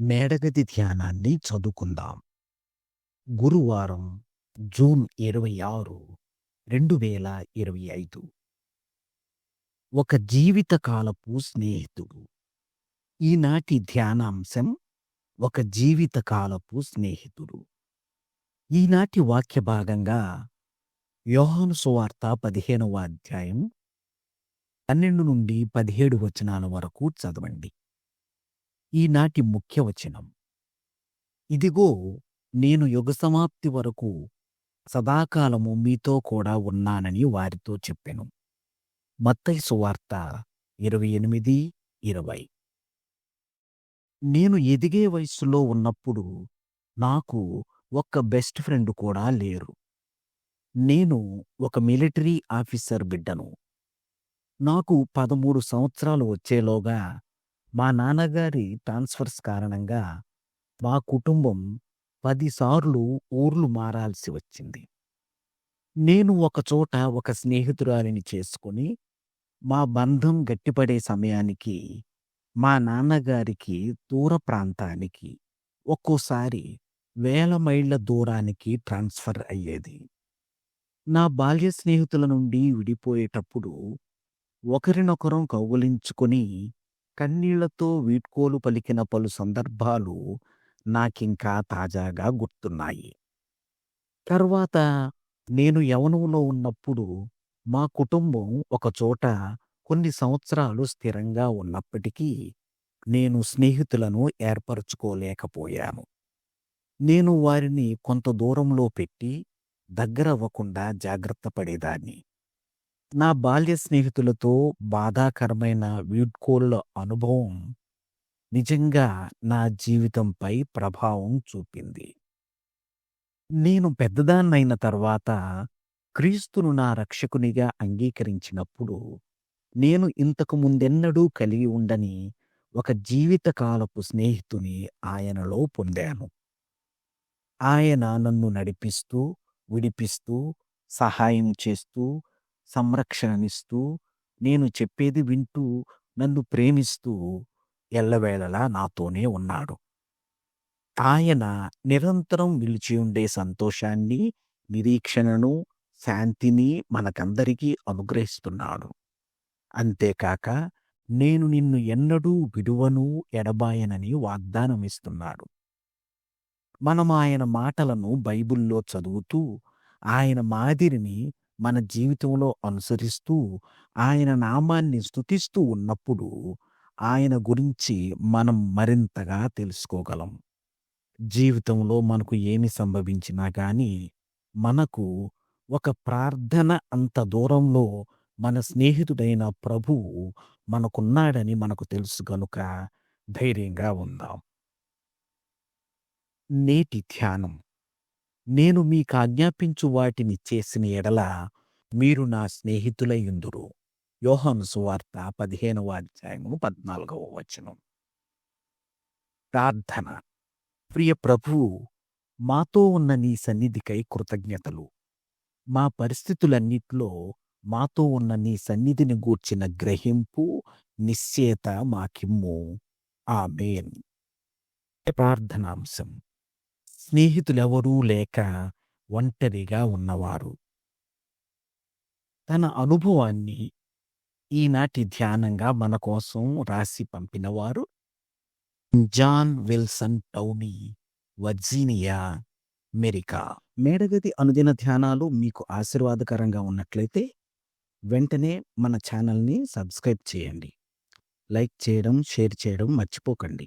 మేడగది ధ్యానాన్ని చదువుకుందాం. గురువారం జూన్ ఇరవై ఆరు రెండు వేల ఇరవై ఐదు. ఒక జీవితకాలపు స్నేహితుడు. ఈనాటి ధ్యానాంశం ఒక జీవితకాలపు స్నేహితుడు. ఈనాటి వాక్య భాగంగా యోహాను సువార్త పదిహేనవ అధ్యాయం పన్నెండు నుండి పదిహేడు వచనాల వరకు చదవండి. ఈనాటి ముఖ్య వచనం. ఇదిగో నేను యుగ సమాప్తి వరకు సదాకాలము మీతో కూడా ఉన్నానని వారితో చెప్పెను. మత్తయి సువార్త ఇరవై ఎనిమిది ఇరవై. నేను ఎదిగే వయస్సులో ఉన్నప్పుడు నాకు ఒక్క బెస్ట్ ఫ్రెండ్ కూడా లేరు. నేను ఒక మిలిటరీ ఆఫీసర్ బిడ్డను. నాకు పదమూడు సంవత్సరాలు వచ్చేలోగా మా నాన్నగారి ట్రాన్స్ఫర్స్ కారణంగా మా కుటుంబం పదిసార్లు ఊర్లు మారాల్సి వచ్చింది. నేను ఒకచోట ఒక స్నేహితురాలిని చేసుకుని మా బంధం గట్టిపడే సమయానికి మా నాన్నగారికి దూర ప్రాంతానికి ఒక్కోసారి వేల మైళ్ళ దూరానికి ట్రాన్స్ఫర్ అయ్యేది. నా బాల్య స్నేహితుల నుండి విడిపోయేటప్పుడు ఒకరినొకరం కౌగులించుకుని కన్నీళ్ళతో వీడ్కోలు పలికిన పలు సందర్భాలు నాకింకా తాజాగా గుర్తున్నాయి. తర్వాత నేను యవనంలో ఉన్నప్పుడు మా కుటుంబం ఒకచోట కొన్ని సంవత్సరాలు స్థిరంగా ఉన్నప్పటికీ నేను స్నేహితులను ఏర్పరచుకోలేకపోయాను. నేను వారిని కొంత దూరంలో పెట్టి దగ్గరవ్వకుండా జాగ్రత్త పడేదాన్ని. నా బాల్య స్నేహితులతో బాధాకరమైన వీడ్కోళ్ళ అనుభవం నిజంగా నా జీవితంపై ప్రభావం చూపింది. నేను పెద్దదాన్నైన తర్వాత క్రీస్తును నా రక్షకునిగా అంగీకరించినప్పుడు నేను ఇంతకు ముందెన్నడూ కలిగి ఉండని ఒక జీవితకాలపు స్నేహితుని ఆయనలో పొందాను. ఆయన నన్ను నడిపిస్తూ విడిపిస్తూ సహాయం చేస్తూ సంరక్షణనిస్తూ నేను చెప్పేది వింటూ నన్ను ప్రేమిస్తూ ఎల్లవేళలా నాతోనే ఉన్నాడు. ఆయన నిరంతరం నిలిచి ఉండే సంతోషాన్ని నిరీక్షణను శాంతిని మనకందరికీ అనుగ్రహిస్తున్నాడు. అంతేకాక నేను నిన్ను ఎన్నడూ విడువను ఎడబాయనని వాగ్దానం ఇస్తున్నాడు మనం ఆయన మాటలను బైబిల్లో చదువుతూ ఆయన మాదిరిని మన జీవితంలో అనుసరిస్తూ ఆయన నామాన్ని స్తుతిస్తూ ఉన్నప్పుడు ఆయన గురించి మనం మరింతగా తెలుసుకోగలం. జీవితంలో మనకు ఏమి సంభవించినా కానీ మనకు ఒక ప్రార్థన అంత దూరంలో మన స్నేహితుడైన ప్రభువు మనకున్నాడని మనకు తెలుసు గనుక ధైర్యంగా ఉందాం. నేటి ధ్యానం. నేను మీకు ఆజ్ఞాపించు వాటిని చేసిన ఎడల మీరు నా స్నేహితులయ్యుందురు యోహాను సువార్త పదిహేనవ అధ్యాయము పద్నాలుగవ వచనం. ప్రార్థన. ప్రియ ప్రభువు మాతో ఉన్న నీ సన్నిధికై కృతజ్ఞతలు. మా పరిస్థితులన్నిట్లో మాతో ఉన్న నీ సన్నిధిని గూర్చిన గ్రహింపు నిశ్చేత మాకిమ్ము. ఆమెన్. ప్రార్థనాంశం. స్నేహితులెవరూ లేక ఒంటరిగా ఉన్నవారు. తన అనుభవాన్ని ఈనాటి ధ్యానంగా మన కోసం రాసి పంపినవారు జాన్ విల్సన్ టౌనీ వర్జీనియా అమెరికా. మేడగది అనుదిన ధ్యానాలు మీకు ఆశీర్వాదకరంగా ఉన్నట్లయితే వెంటనే మన ఛానల్ని సబ్స్క్రైబ్ చేయండి. లైక్ చేయడం షేర్ చేయడం మర్చిపోకండి.